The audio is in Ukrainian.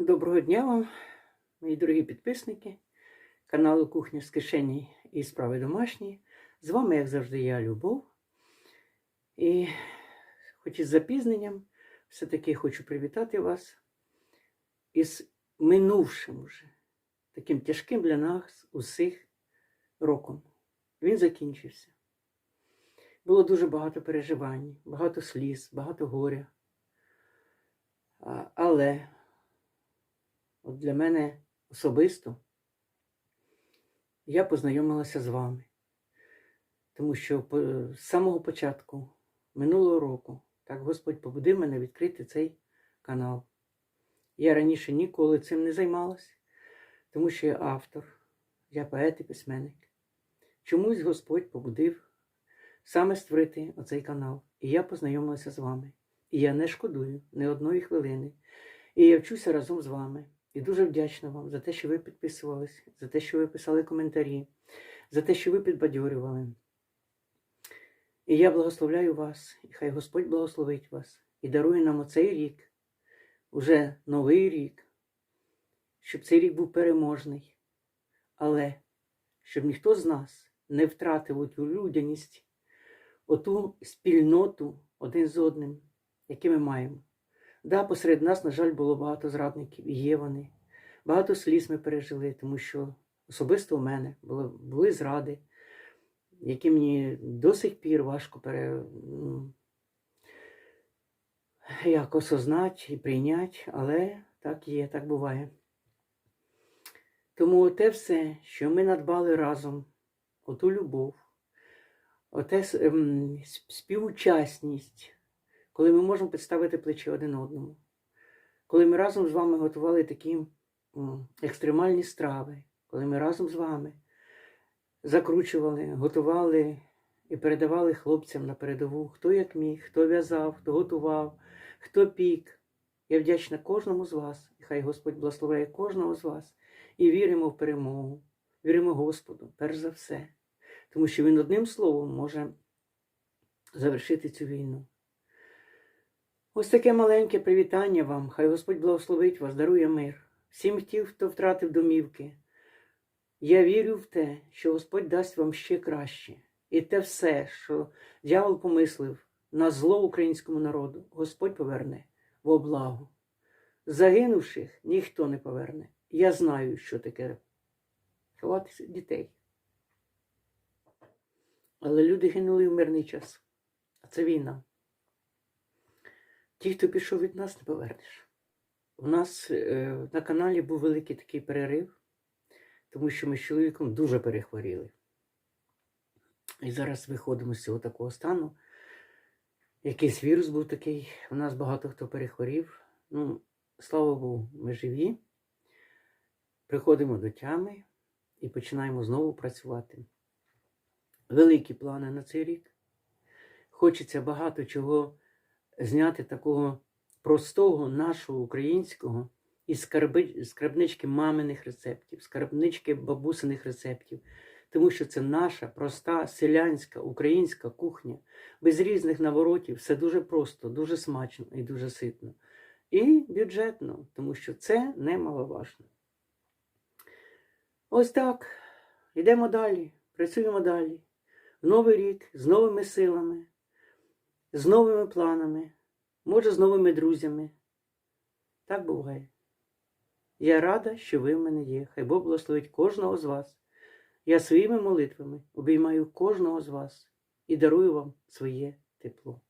Доброго дня вам, мої дорогі підписники каналу Кухня з кишені і справи домашні. З вами, як завжди, я Любов. І хоч із запізненням, все-таки хочу привітати вас із минувшим уже, таким тяжким для нас усіх роком. Він закінчився. Було дуже багато переживань, багато сліз, багато горя. Але от для мене особисто я познайомилася з вами. Тому що з самого початку минулого року так Господь побудив мене відкрити цей канал. Я раніше ніколи цим не займалася, тому що я автор, я поет і письменник. Чомусь Господь побудив саме створити оцей канал. І я познайомилася з вами. І я не шкодую ні одної хвилини. І я вчуся разом з вами. І дуже вдячна вам за те, що ви підписувались, за те, що ви писали коментарі, за те, що ви підбадьорювали. І я благословляю вас, і хай Господь благословить вас і дарує нам оцей рік, уже новий рік, щоб цей рік був переможний, але щоб ніхто з нас не втратив оту людяність, оту спільноту один з одним, яку ми маємо. Да, посеред нас, на жаль, було багато зрадників, і є вони. Багато сліз ми пережили, тому що особисто у мене були, були зради, які мені до сих пір важко пере, ну, як осознати і прийняти, але так є, так буває. Тому те все, що ми надбали разом, оту любов, оте ем, співучасність, коли ми можемо підставити плечі один одному, коли ми разом з вами готували такі екстремальні страви, коли ми разом з вами закручували, готували і передавали хлопцям на передову, хто як міг, хто в'язав, хто готував, хто пік. Я вдячна кожному з вас, і хай Господь благословляє кожного з вас. І віримо в перемогу, віримо Господу, перш за все, тому що Він одним словом може завершити цю війну. Ось таке маленьке привітання вам. Хай Господь благословить вас, дарує мир. Всім тим, хто втратив домівки. Я вірю в те, що Господь дасть вам ще краще. І те все, що дьявол помислив на зло українському народу, Господь поверне в облагу. Загинувших ніхто не поверне. Я знаю, що таке ховати дітей. Але люди гинули в мирний час. А це війна. Ті, хто пішов від нас, не повернеш. У нас е, на каналі був великий такий перерив, тому що ми з чоловіком дуже перехворіли. І зараз виходимо з цього такого стану. Якийсь вірус був такий, у нас багато хто перехворів. Ну, слава Богу, ми живі. Приходимо до тями і починаємо знову працювати. Великі плани на цей рік. Хочеться багато чого зняти такого простого нашого українського із скарбнички маминих рецептів, скарбнички бабусиних рецептів. Тому що це наша проста селянська українська кухня, без різних наворотів, все дуже просто, дуже смачно і дуже ситно. І бюджетно, тому що це немаловажно. Ось так. Йдемо далі, працюємо далі. В новий рік з новими силами, з новими планами, може, з новими друзями. Так буває. Я рада, що ви в мене є. Хай Бог благословить кожного з вас. Я своїми молитвами обіймаю кожного з вас і дарую вам своє тепло.